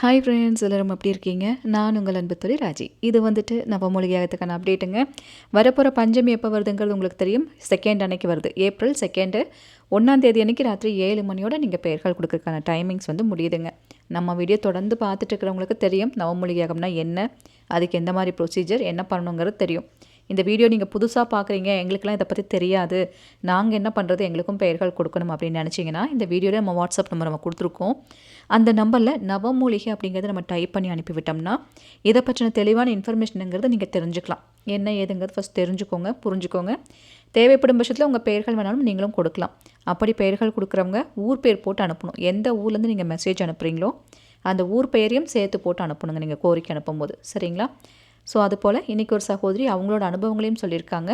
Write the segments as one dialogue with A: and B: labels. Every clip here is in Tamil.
A: ஹாய் ஃப்ரெண்ட்ஸ் எல்லோரும் எப்படி இருக்கீங்க? நான் உங்கள் அன்பு ராஜி. இது வந்துட்டு நவமொழியாகத்துக்கான அப்டேட்டுங்க வரப்போகிற பஞ்சமி எப்போ வருதுங்கிறது உங்களுக்கு தெரியும். செகண்ட் அன்னைக்கு வருது. ஏப்ரல் செகண்டு ஒன்றாந்தேதி அன்றைக்கி ராத்திரி ஏழு மணியோட நீங்கள் பெயர்கள் கொடுக்குறதுக்கான டைமிங்ஸ் வந்து முடியுதுங்க. நம்ம வீடியோ தொடர்ந்து பார்த்துட்டு இருக்கிறவங்களுக்கு தெரியும். நவமொழியாகம்னா என்ன? அதுக்கு எந்த மாதிரி ப்ரொசீஜர் என்ன பண்ணணுங்கிறது தெரியும். இந்த வீடியோ நீங்கள் புதுசாக பார்க்குறீங்க எங்களுக்கெல்லாம் இதை பற்றி தெரியாது. நாங்கள் என்ன பண்ணுறது எங்களுக்கும் பெயர்கள் கொடுக்கணும் அப்படின்னு நினச்சிங்கன்னா இந்த வீடியோவில் நம்ம வாட்ஸ்அப் நம்பர் நம்ம கொடுத்துருக்கோம். அந்த நம்பரில் நவமூலிகை அப்படிங்கிறத நம்ம டைப் பண்ணி அனுப்பிவிட்டோம்னா இதை பற்றின தெளிவான இன்ஃபர்மேஷனுங்கிறத நீங்கள் தெரிஞ்சுக்கலாம். என்ன ஏதுங்கிறது ஃபஸ்ட் தெரிஞ்சுக்கோங்க புரிஞ்சுக்கோங்க. தேவைப்படும் பட்சத்தில் உங்கள் பெயர்கள் வேணாலும் நீங்களும் கொடுக்கலாம். அப்படி பெயர்கள் கொடுக்குறவங்க ஊர் பேர் போட்டு அனுப்பணும். எந்த ஊர்லேருந்து நீங்கள் மெசேஜ் அனுப்புகிறீங்களோ அந்த ஊர் பெயரையும் சேர்த்து போட்டு அனுப்பணுங்க நீங்கள் கோரிக்கை அனுப்பும்போது. சரிங்களா? ஸோ அதுபோல் இன்றைக்கி ஒரு சகோதரி அவங்களோட அனுபவங்களையும் சொல்லியிருக்காங்க.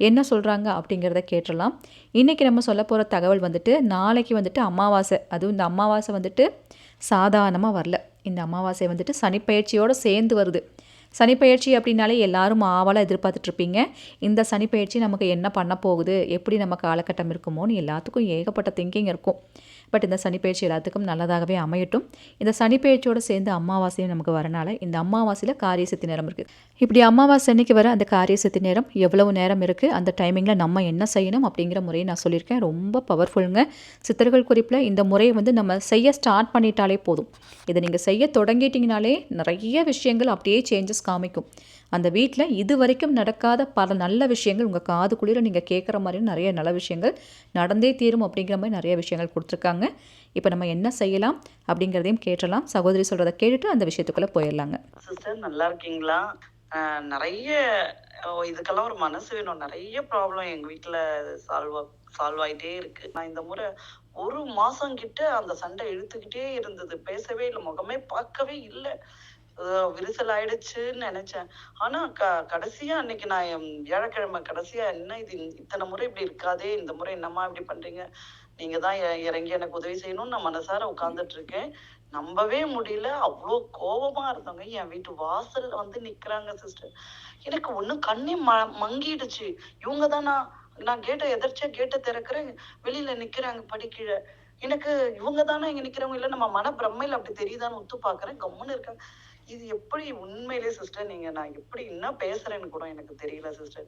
A: என்ன சொல்கிறாங்க அப்படிங்கிறத கேட்டுடலாம். இன்றைக்கி நம்ம சொல்ல போகிற தகவல் வந்துட்டு நாளைக்கு வந்துட்டு அமாவாசை. அதுவும் இந்த அமாவாசை வந்துட்டு சாதாரணமாக வரல. இந்த அமாவாசை வந்துட்டு சனிப்பயிற்சியோடு சேர்ந்து வருது. சனிப்பயிற்சி அப்படின்னாலே எல்லாரும் ஆவலாக எதிர்பார்த்துட்ருப்பீங்க இந்த சனிப்பயிற்சி நமக்கு என்ன பண்ண போகுது? எப்படி நம்ம காலகட்டம் இருக்குமோன்னு எல்லாத்துக்கும் ஏகப்பட்ட திங்கிங் இருக்கும். பட் இந்த சனிப்பயிற்சி எல்லாத்துக்கும் நல்லதாகவே அமையட்டும். இந்த சனிப்பயிற்சியோடு சேர்ந்து அமாவாசையும் நமக்கு வரனால இந்த அமாவாசையில் காரியசக்தி நேரம் இருக்குது இப்படி அமாவாசை அன்னைக்கு வர அந்த காரியசக்தி நேரம் எவ்வளவு நேரம் இருக்குது அந்த டைமிங்கில் நம்ம என்ன செய்யணும் அப்படிங்கிற முறையை நான் சொல்லியிருக்கேன். ரொம்ப பவர்ஃபுல்லுங்க சித்தர்கள் குறிப்பில் இந்த முறையை வந்து நம்ம செய்ய ஸ்டார்ட் பண்ணிட்டாலே போதும். இதை நீங்கள் செய்ய தொடங்கிட்டீங்கனாலே நிறைய விஷயங்கள் அப்படியே சேஞ்சஸ் காமிக்கும். அந்த வீட்டில் இது வரைக்கும் நடக்காத பல நல்ல விஷயங்கள் உங்கள் காது நீங்கள் கேட்குற மாதிரியும் நிறைய நல்ல விஷயங்கள் நடந்தே தீரும் அப்படிங்கிற மாதிரி நிறைய விஷயங்கள் கொடுத்துருக்காங்க. இப்போ நம்ம என்ன செய்யலாம் அப்படிங்கிறதையும் கேட்டலாம். சகோதரி சொல்கிறத கேட்டுட்டு அந்த விஷயத்துக்குள்ளே போயிடலாங்க.
B: சிஸ்டர் நல்லா இருக்கீங்களா? நிறைய இதுக்கெல்லாம் ஒரு மனசு வேணும். நிறைய ப்ராப்ளம் எங்கள் வீட்டில் சால்வ் சால்வ் ஆகிட்டே இருக்கு. நான் இந்த முறை ஒரு மாசம் கிட்ட அந்த சண்டை இழுத்துக்கிட்டே இருந்தது. பேசவே இல்லை முகமே பார்க்கவே இல்லை. விரிசல் ஆயிடுச்சுன்னு நினைச்சேன். ஆனா க கடைசியா அன்னைக்கு நான் வியாழக்கிழமை கடைசியா என்ன இது இத்தனை முறை இப்படி இருக்காதே இந்த முறை என்னம்மா இப்படி பண்றீங்க? நீங்க தான் இறங்கி எனக்கு உதவி செய்யணும்னு நான் மனசார உட்கார்ந்துட்டு இருக்கேன் நம்பவே முடியல. அவ்வளோ கோபமா இருந்தவங்க என் வீட்டு வாசல்ல வந்து நிக்கிறாங்க சிஸ்டர் எனக்கு ஒண்ணும் கண்ணே ம மங்கிடுச்சு. இவங்க தான் நான் நான் கேட்ட எதர்ச்சியா கேட்ட திறக்கிறேன். வெளியில நிக்கிறாங்க படிக்கீழே. எனக்கு இவங்க தானே இங்க நிக்கிறவங்க இல்ல நம்ம மன பிரம்மையில அப்படி தெரியுதான்னு ஒத்து பாக்குறேன் கம்முன்னு இருக்காங்க. இது எப்படி உண்மையிலே சிஸ்டர் நீங்க நான் எப்படி என்ன பேசுறேன்னு கூட எனக்கு தெரியல சிஸ்டர்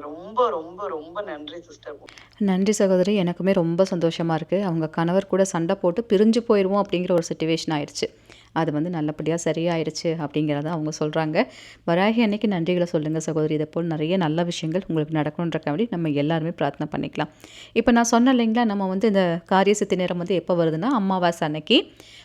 B: ரொம்ப ரொம்ப ரொம்ப நன்றி சிஸ்டர்
A: நன்றி சகோதரி. எனக்குமே ரொம்ப சந்தோஷமா இருக்கு. அவங்க கணவர் கூட சண்டை போட்டு பிரிஞ்சு போயிடுவோம் அப்படிங்கிற ஒரு சுச்சுவேஷன் ஆயிடுச்சு. அது வந்து நல்லபடியாக சரியாயிடுச்சு அப்படிங்கிறத அவங்க சொல்கிறாங்க வராகி அன்னைக்கு நன்றிகளை சொல்லுங்கள் சகோதரி. இதை போல் நிறைய நல்ல விஷயங்கள் உங்களுக்கு நடக்கணுன்றக்காண்டி நம்ம எல்லாருமே பிரார்த்தனை பண்ணிக்கலாம். இப்போ நான் சொன்னேன் இல்லைங்களா நம்ம வந்து இந்த காரிய சித்தி நேரம் வந்து எப்போ வருதுன்னா அமாவாசை அன்னைக்கு.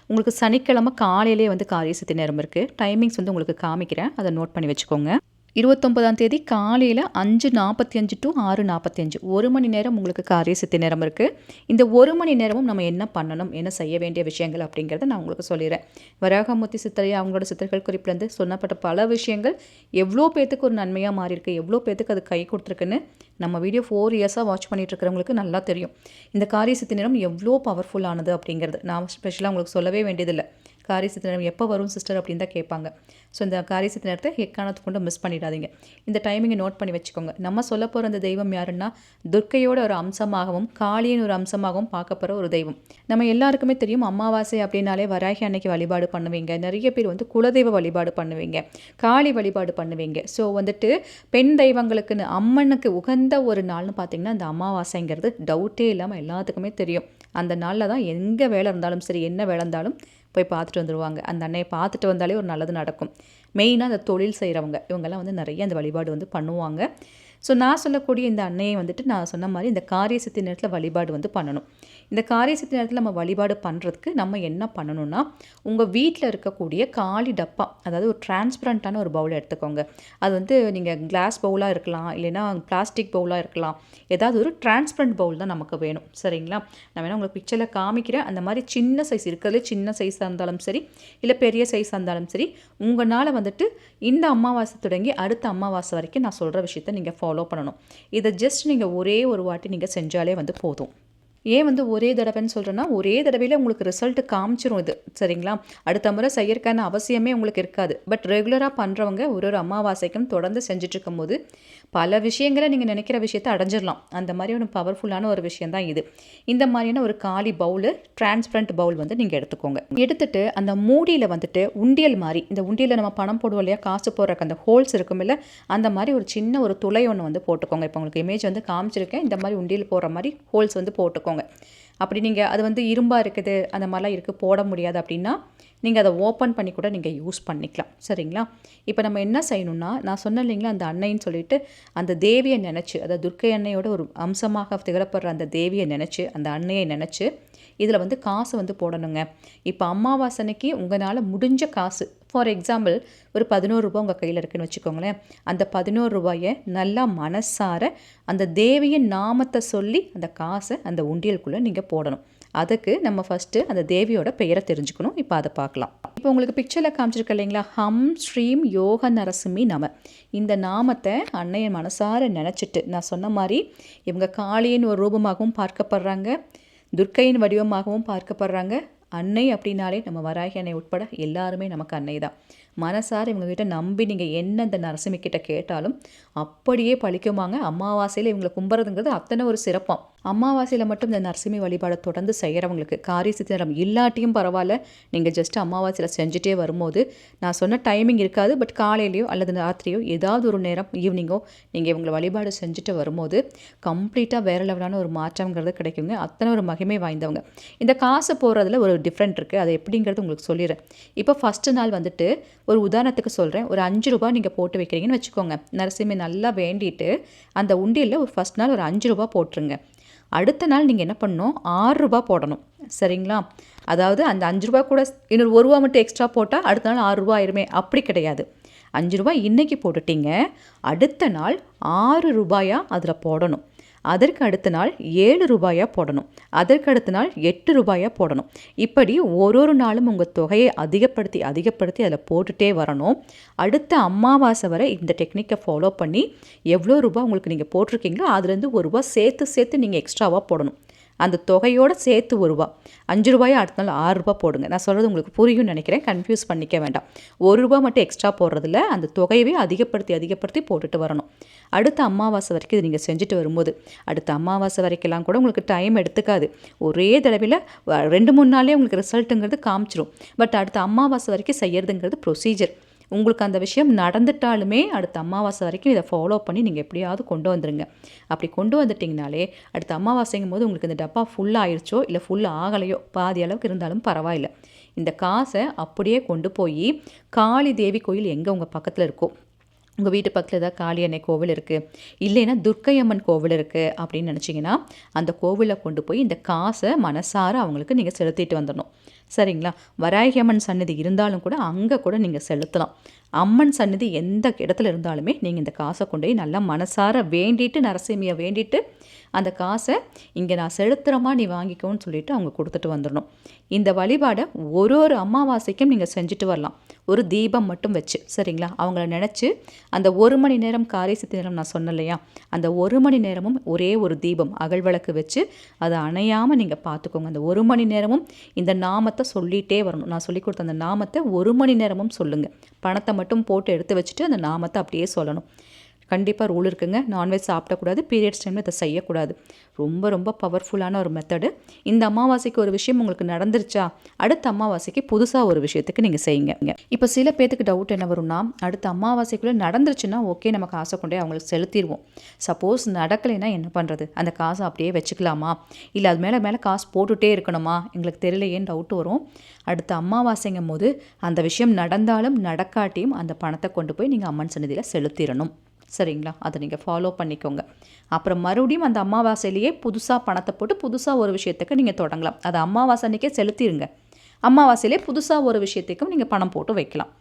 A: உங்களுக்கு சனிக்கிழமை காலையிலே வந்து காரிய சித்தி நேரம் இருக்குது டைமிங்ஸ் வந்து உங்களுக்கு காமிக்கிறேன். அதை நோட் பண்ணி வச்சுக்கோங்க. இருபத்தொம்பதாம் தேதி காலையில் அஞ்சு நாற்பத்தி அஞ்சு டு ஆறு நாற்பத்தி அஞ்சு ஒரு மணி நேரம் உங்களுக்கு காரிய சித்தி நேரம் இருக்குது இந்த ஒரு மணி நேரமும் நம்ம என்ன பண்ணணும் என்ன செய்ய வேண்டிய விஷயங்கள் அப்படிங்கிறத நான் உங்களுக்கு சொல்லிடுறேன். வராகமூர்த்தி சித்தரையா அவங்களோட சித்தர்கள் குறிப்பிலேருந்து சொன்னப்பட்ட பல விஷயங்கள் எவ்வளோ பேர்த்துக்கு ஒரு நன்மையாக மாறி இருக்கு எவ்வளோ பேர்த்துக்கு அது கை கொடுத்துருக்குன்னு நம்ம வீடியோ ஃபோர் இயர்ஸாக வாட்ச் பண்ணிட்டு இருக்கிறவங்களுக்கு நல்லா தெரியும். இந்த காரிய சித்தி நேரம் எவ்வளோ பவர்ஃபுல்லானது அப்படிங்கிறது. நான் ஸ்பெஷலாக உங்களுக்கு சொல்லவே வேண்டியதில்லை. காரிய நேரம் எப்போ வரும் சிஸ்டர் அப்படின்னு தான் கேட்பாங்க. ஸோ இந்த காரியசித்த நேரத்தை எக்காரணத்து கொண்டு மிஸ் பண்ணிடாதீங்க. இந்த டைமிங்கை நோட் பண்ணி வச்சுக்கோங்க. நம்ம சொல்ல போகிற அந்த தெய்வம் யாருன்னா துர்க்கையோட ஒரு அம்சமாகவும் காளியின் ஒரு அம்சமாகவும் பார்க்க போகிற ஒரு தெய்வம். நம்ம எல்லாருக்குமே தெரியும் அமாவாசை அப்படின்னாலே வராகி அன்னைக்கு வழிபாடு பண்ணுவீங்க. நிறைய பேர் வந்து குலதெய்வ வழிபாடு பண்ணுவீங்க. காளி வழிபாடு பண்ணுவீங்க. ஸோ வந்துட்டு பெண் தெய்வங்களுக்குன்னு அம்மனுக்கு உகந்த ஒரு நாள்னு பார்த்தீங்கன்னா இந்த அமாவாசைங்கிறது டவுட்டே இல்லாமல் எல்லாத்துக்குமே தெரியும். அந்த நாளில் தான் எங்கே வேலை இருந்தாலும் சரி என்ன வேலை இருந்தாலும் போய் பார்த்துட்டு வந்துடுவாங்க அந்த அன்னையை பார்த்துட்டு வந்தாலே ஒரு நல்லது நடக்கும். மெயினாக அந்த தொழில் செய்கிறவங்க இவங்கெல்லாம் வந்து நிறைய அந்த வழிபாடு வந்து பண்ணுவாங்க. ஸோ நான் சொல்லக்கூடிய இந்த அன்னையை வந்துட்டு நான் சொன்ன மாதிரி இந்த காரிய சித்தி நேரத்தில் வழிபாடு வந்து பண்ணணும். இந்த காரிய சித்தி நேரத்தில் நம்ம வழிபாடு பண்ணுறதுக்கு நம்ம என்ன பண்ணணும்னா உங்கள் வீட்டில் இருக்கக்கூடிய காலி டப்பா அதாவது ஒரு டிரான்ஸ்பரண்ட்டான ஒரு பவுலை எடுத்துக்கோங்க. அது வந்து நீங்கள் கிளாஸ் பவுலாக இருக்கலாம் இல்லைன்னா பிளாஸ்டிக் பவுலாக இருக்கலாம். ஏதாவது ஒரு டிரான்ஸ்பரண்ட் பவுல் தான் நமக்கு வேணும். சரிங்களா? நான் வேணால் உங்களுக்கு பிக்சரில் காமிக்கிறேன். அந்த மாதிரி சின்ன சைஸ் இருக்கிறதுலே சின்ன சைஸாக இருந்தாலும் சரி இல்லை பெரிய சைஸாக இருந்தாலும் சரி உங்களால் வந்துட்டு இந்த அமாவாசை தொடங்கி அடுத்த அமாவாசை வரைக்கும் நான் சொல்கிற விஷயத்த நீங்கள் ஃபாலோ பண்ணணும். இதை ஜஸ்ட் நீங்கள் ஒரே ஒரு வாட்டி நீங்கள் செஞ்சாலே வந்து போதும். ஏன் வந்து ஒரே தடவைன்னு சொல்கிறேன்னா ஒரே தடவையில் உங்களுக்கு ரிசல்ட் காமிச்சிரும் இது. சரிங்களா? அடுத்த முறை செய்யறக்கான அவசியமே உங்களுக்கு இருக்காது. பட் ரெகுலராக பண்ணுறவங்க ஒரு ஒரு அமாவாசைக்கும் தொடர்ந்து செஞ்சுட்டு இருக்கும்போது பல விஷயங்களை நீங்கள் நினைக்கிற விஷயத்த அடைஞ்சிடலாம். அந்த மாதிரி ஒரு பவர்ஃபுல்லான ஒரு விஷயம் தான் இது. இந்த மாதிரியான ஒரு காலி பவுலு டிரான்ஸ்பரண்ட் பவுல் வந்து நீங்கள் எடுத்துக்கோங்க. எடுத்துட்டு அந்த மூடியில் வந்துட்டு உண்டியல் மாதிரி இந்த உண்டியலில் நம்ம பணம் போடுவோம் இல்லையா காசு போடுறக்கு அந்த ஹோல்ஸ் இருக்கும் இல்லை அந்த மாதிரி ஒரு சின்ன ஒரு துளை ஒன்று வந்து போட்டுக்கோங்க. இப்போ உங்களுக்கு இமேஜ் வந்து காமிச்சிருக்கேன். இந்த மாதிரி உண்டியல் போடுற மாதிரி ஹோல்ஸ் வந்து போட்டுக்கோங்க. அப்படி நீங்கள் அது வந்து இரும்பாக இருக்குது அந்த மாதிரிலாம் இருக்குது போட முடியாது அப்படின்னா நீங்கள் அதை ஓப்பன் பண்ணி கூட நீங்கள் யூஸ் பண்ணிக்கலாம். சரிங்களா? இப்போ நம்ம என்ன செய்யணும்னா நான் சொன்னேன் இல்லைங்களா அந்த அன்னைன்னு சொல்லிட்டு அந்த தேவியை நினச்சி அதாவது துர்க்கை அன்னையோட ஒரு அம்சமாக திகழப்படுற அந்த தேவியை நினச்சி அந்த அன்னையை நினச்சி இதில் வந்து காசு வந்து போடணுங்க. இப்போ அம்மாவாசனைக்கு உங்களால் முடிஞ்ச காசு ஃபார் எக்ஸாம்பிள் ஒரு பதினோரு ரூபாய் உங்கள் கையில் இருக்குன்னு வச்சுக்கோங்களேன். அந்த பதினோரு ரூபாயை நல்லா மனசார அந்த தேவியின் நாமத்தை சொல்லி அந்த காசை அந்த உண்டியலுக்குள்ளே நீங்கள் போடணும். அதுக்கு நம்ம ஃபஸ்ட்டு அந்த தேவியோட பெயரை தெரிஞ்சுக்கணும். இப்போ அதை பார்க்கலாம். இப்போ உங்களுக்கு பிக்சரில் காமிச்சிருக்க இல்லைங்களா? ஹம் ஸ்ரீம் யோக நரசிம்மி நம. இந்த நாமத்தை அன்னையை மனசார நினச்சிட்டு நான் சொன்ன மாதிரி இவங்க காளியின் ஒரு ரூபமாகவும் பார்க்கப்படுறாங்க. துர்க்கையின் வடிவமாகவும் பார்க்கப்படுறாங்க. அன்னை அப்படின்னாலே நம்ம வராகி அன்னை உட்பட எல்லாருமே நமக்கு அன்னை தான். மனசார இவங்கக்கிட்ட நம்பி நீங்கள் என்ன இந்த நரசிம்மிக்கிட்ட கேட்டாலும் அப்படியே பழிக்குமாங்க. அமாவாசையில் இவங்களை கும்புறதுங்கிறது அத்தனை ஒரு சிறப்பாக அமாவாசையில் மட்டும் இந்த நரசிம்மி வழிபாடை தொடர்ந்து செய்கிறவங்களுக்கு காரிய சித்திரம் இல்லாட்டியும் பரவாயில்ல. நீங்கள் ஜஸ்ட் அமாவாசையில் செஞ்சுட்டே வரும்போது நான் சொன்ன டைமிங் இருக்காது பட் காலையிலையோ அல்லது ராத்திரியோ ஏதாவது ஒரு நேரம் ஈவினிங்கோ நீங்கள் இவங்களை வழிபாடு செஞ்சுட்டு வரும்போது கம்ப்ளீட்டாக வேறு லெவலான ஒரு மாற்றங்கிறது கிடைக்குங்க. அத்தனை ஒரு மகிமை வாய்ந்தவங்க. இந்த காசு போடுறதுல ஒரு டிஃப்ரெண்ட் இருக்குது அது எப்படிங்கிறது உங்களுக்கு சொல்லிடுறேன். இப்போ ஃபஸ்ட்டு நாள் வந்துட்டு ஒரு உதாரணத்துக்கு சொல்கிறேன் ஒரு அஞ்சு ரூபா நீங்கள் போட்டு வைக்கிறீங்கன்னு வச்சுக்கோங்க. நரசிம்மி நல்லா வேண்டிட்டு அந்த உண்டியில் ஒரு ஃபஸ்ட் நாள் ஒரு அஞ்சு ரூபா போட்டுருங்க. அடுத்த நாள் நீங்கள் என்ன பண்ணணும்? ஆறு ரூபா போடணும். சரிங்களா? அதாவது அந்த அஞ்சு ரூபா கூட இன்னொரு ஒரு ரூபா மட்டும் எக்ஸ்ட்ரா போட்டால் அடுத்த நாள் ஆறு ரூபா ஆயிருமே? அப்படி கிடையாது. அஞ்சு ரூபாய் இன்றைக்கி போட்டுட்டீங்க. அடுத்த நாள் ஆறு ரூபாயாக அதில் போடணும். அதற்கு அடுத்த நாள் ஏழு ரூபாயாக போடணும். அதற்கு அடுத்த நாள் எட்டு ரூபாயாக போடணும். இப்படி ஒரு ஒரு நாளும் உங்கள் தொகையை அதிகப்படுத்தி அதிகப்படுத்தி அதில் போட்டுகிட்டே வரணும். அடுத்த அமாவாசை வரை இந்த டெக்னிக்கை ஃபாலோ பண்ணி எவ்வளோ ரூபாய் உங்களுக்கு நீங்கள் போட்டிருக்கீங்களோ அதுலேருந்து ஒரு ரூபா சேர்த்து சேர்த்து நீங்கள் எக்ஸ்ட்ராவாக போடணும். அந்த தொகையோடு சேர்த்து ஒரு ரூபா. அஞ்சு ரூபாயை அடுத்த நாள் ஆறு ரூபா போடுங்க. நான் சொல்கிறது உங்களுக்கு புரியும்னு நினைக்கிறேன். கன்ஃபியூஸ் பண்ணிக்க வேண்டாம். ஒரு ரூபா மட்டும் எக்ஸ்ட்ரா போடுறதில்ல. அந்த தொகையவே அதிகப்படுத்தி அதிகப்படுத்தி போட்டுட்டு வரணும். அடுத்த அமாவாசை வரைக்கும் இது நீங்கள் செஞ்சுட்டு வரும்போது அடுத்த அமாவாசை வரைக்கெல்லாம் கூட உங்களுக்கு டைம் எடுத்துக்காது. ஒரே தடவையில் ரெண்டு மூணு நாளே உங்களுக்கு ரிசல்ட்டுங்கிறது காமிச்சிரும். பட் அடுத்த அமாவாசை வரைக்கும் செய்யறதுங்கிறது ப்ரொசீஜர் உங்களுக்கு அந்த விஷயம் நடந்துட்டாலுமே அடுத்த அமாவாசை வரைக்கும் இதை ஃபாலோ பண்ணி நீங்கள் எப்படியாவது கொண்டு வந்துடுங்க அப்படி கொண்டு வந்துட்டிங்கனாலே அடுத்த அமாவாசைங்கும் போது உங்களுக்கு இந்த டப்பா ஃபுல் ஆயிருச்சோ இல்லை ஃபுல் ஆகலையோ பாதி அளவுக்கு இருந்தாலும் பரவாயில்ல. இந்த காசை அப்படியே கொண்டு போய் காளி தேவி கோயில் எங்கே உங்கள் பக்கத்தில் இருக்கோ உங்கள் வீட்டு பக்கத்தில் ஏதாவது காளி அன்னை கோவில் இருக்குது இல்லைன்னா துர்க்கை அம்மன் கோவில் இருக்குது அப்படின்னு நினச்சிங்கன்னா அந்த கோவிலில் கொண்டு போய் இந்த காசை மனசார அவங்களுக்கு நீங்கள் செலுத்திட்டு வந்துடணும். சரிங்களா? வராகி அம்மன் சன்னதி இருந்தாலும் கூட அங்கே கூட நீங்கள் செலுத்தலாம். அம்மன் சன்னதி எந்த இடத்துல இருந்தாலுமே நீங்கள் இந்த காசை கொண்டு போய் நல்லா மனசார வேண்டிட்டு நரசிம்மியை வேண்டிட்டு அந்த காசை இங்கே நான் செலுத்துகிறமா நீ வாங்கிக்கோன்னு சொல்லிட்டு அவங்க கொடுத்துட்டு வந்துடணும் இந்த வழிபாடை ஒரு ஒரு அமாவாசைக்கும் நீங்கள் செஞ்சுட்டு வரலாம். ஒரு தீபம் மட்டும் வச்சு சரிங்களா? அவங்கள நினச்சி அந்த ஒரு மணி நேரம் காரை சித்தி நேரம் நான் சொன்னேன் இல்லையா? அந்த ஒரு மணி நேரமும் ஒரே ஒரு தீபம் அகல் விளக்கு வச்சு அதை அணையாமல் நீங்கள் பார்த்துக்கோங்க. அந்த ஒரு மணி நேரமும் இந்த நாமத்தை சொல்லிகிட்டே வரணும். நான் சொல்லி கொடுத்த அந்த நாமத்தை ஒரு மணி நேரமும் சொல்லுங்கள் பணத்தை மட்டும் போட்டு எடுத்து வச்சுட்டு அந்த நாமத்தை அப்படியே சொல்லணும். கண்டிப்பாக ரூல் இருக்குங்க. நான்வெஜ் சாப்பிடக்கூடாது. பீரியட்ஸ் டைமில் இதை செய்யக்கூடாது. ரொம்ப ரொம்ப பவர்ஃபுல்லான ஒரு மெத்தடு இந்த அமாவாசைக்கு ஒரு விஷயம் உங்களுக்கு நடந்துருச்சா? அடுத்த அமாவாசைக்கு புதுசாக ஒரு விஷயத்துக்கு நீங்கள் செய்யுங்க. இப்போ சில பேத்துக்கு டவுட் என்ன வரும்னா அடுத்த அமாவாசைக்குள்ளே நடந்துருச்சுன்னா ஓகே நம்ம காசை கொண்டே அவங்களுக்கு செலுத்திடுவோம். சப்போஸ் நடக்கலைன்னா என்ன பண்ணுறது அந்த காசை அப்படியே வச்சுக்கலாமா? இல்லை அது மேலே மேலே காசு போட்டுகிட்டே இருக்கணுமா? எங்களுக்கு தெரியலையேன்னு டவுட் வரும். அடுத்த அமாவாசைங்கும் போது அந்த விஷயம் நடந்தாலும் நடக்காட்டியும் அந்த பணத்தை கொண்டு போய் நீங்கள் அம்மன் சன்னதியில் செலுத்திடணும். சரிங்களா? அதை நீங்கள் ஃபாலோ பண்ணிக்கோங்க. அப்புறம் மறுபடியும் அந்த அமாவாசையிலேயே புதுசாக பணத்தை போட்டு புதுசாக ஒரு விஷயத்துக்கு நீங்கள் தொடங்கலாம். அது அமாவாசை அன்னைக்கே செலுத்திடுங்க அமாவாசையிலே புதுசாக ஒரு விஷயத்துக்கும் நீங்கள் பணம் போட்டு வைக்கலாம்.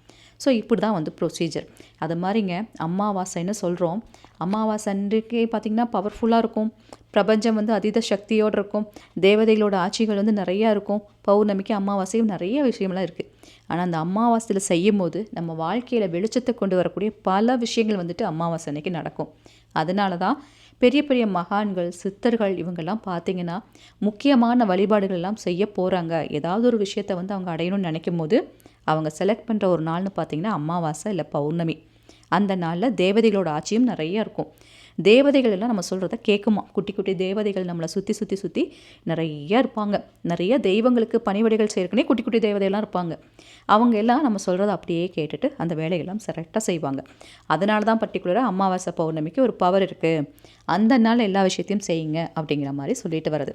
A: ஸோ இப்படி தான் வந்து ப்ரொசீஜர் அது மாதிரிங்க அமாவாசைன்னு சொல்கிறோம் அமாவாசை அன்றைக்கே பார்த்திங்கன்னா பவர்ஃபுல்லாக இருக்கும். பிரபஞ்சம் வந்து அதீத சக்தியோடு இருக்கும். தேவதைகளோட ஆட்சிகள் வந்து நிறையா இருக்கும். பௌர்ணமிக்கு அமாவாசையும் நிறைய விஷயம்லாம் இருக்குது ஆனால் அந்த அமாவாசையில் செய்யும் போது நம்ம வாழ்க்கையில் வெளிச்சத்தை கொண்டு வரக்கூடிய பல விஷயங்கள் வந்துட்டு அமாவாசை அன்னைக்கு நடக்கும். அதனால தான் பெரிய பெரிய மகான்கள் சித்தர்கள் இவங்கெல்லாம் பார்த்தீங்கன்னா முக்கியமான வழிபாடுகள் எல்லாம் செய்ய போகிறாங்க ஏதாவது ஒரு விஷயத்தை வந்து அவங்க அடையணும்னு நினைக்கும் போது அவங்க செலக்ட் பண்ணுற ஒரு நாள்னு பார்த்தீங்கன்னா அமாவாசை இல்லை பௌர்ணமி. அந்த நாளில் தேவதைகளோட ஆட்சியும் நிறைய இருக்கும். தேவதைகள் எல்லாம் நம்ம சொல்கிறத கேட்குமா? குட்டி குட்டி தேவதைகள் நம்மளை சுற்றி சுற்றி சுற்றி நிறைய இருப்பாங்க. நிறைய தெய்வங்களுக்கு பணிவிடைகள் செய்யறக்குனே குட்டி குட்டி தேவதையெல்லாம் இருப்பாங்க. அவங்க எல்லாம் நம்ம சொல்கிறத அப்படியே கேட்டுட்டு அந்த வேலையெல்லாம் செரெக்டாக செய்வாங்க. அதனால தான் பர்டிகுலராக அமாவாசை பௌர்ணமிக்கு ஒரு பவர் இருக்குது அந்த நாள் எல்லா விஷயத்தையும் செய்யுங்க அப்படிங்கிற மாதிரி சொல்லிட்டு வருது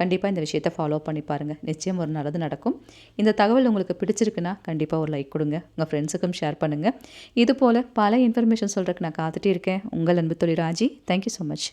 A: கண்டிப்பாக இந்த விஷயத்தை ஃபாலோ பண்ணி பாருங்கள் நிச்சயம் ஒரு நல்லது நடக்கும். இந்த தகவல் உங்களுக்கு பிடிச்சிருக்குன்னா கண்டிப்பாக ஒரு லைக் கொடுங்க. உங்கள் ஃப்ரெண்ட்ஸுக்கும் ஷேர் பண்ணுங்கள் இது போல் பல இன்ஃபர்மேஷன் சொல்கிறதுக்கு நான் காத்துட்டு இருக்கேன். உங்கள் அன்பு தொழில் ராஜி. Thank you so much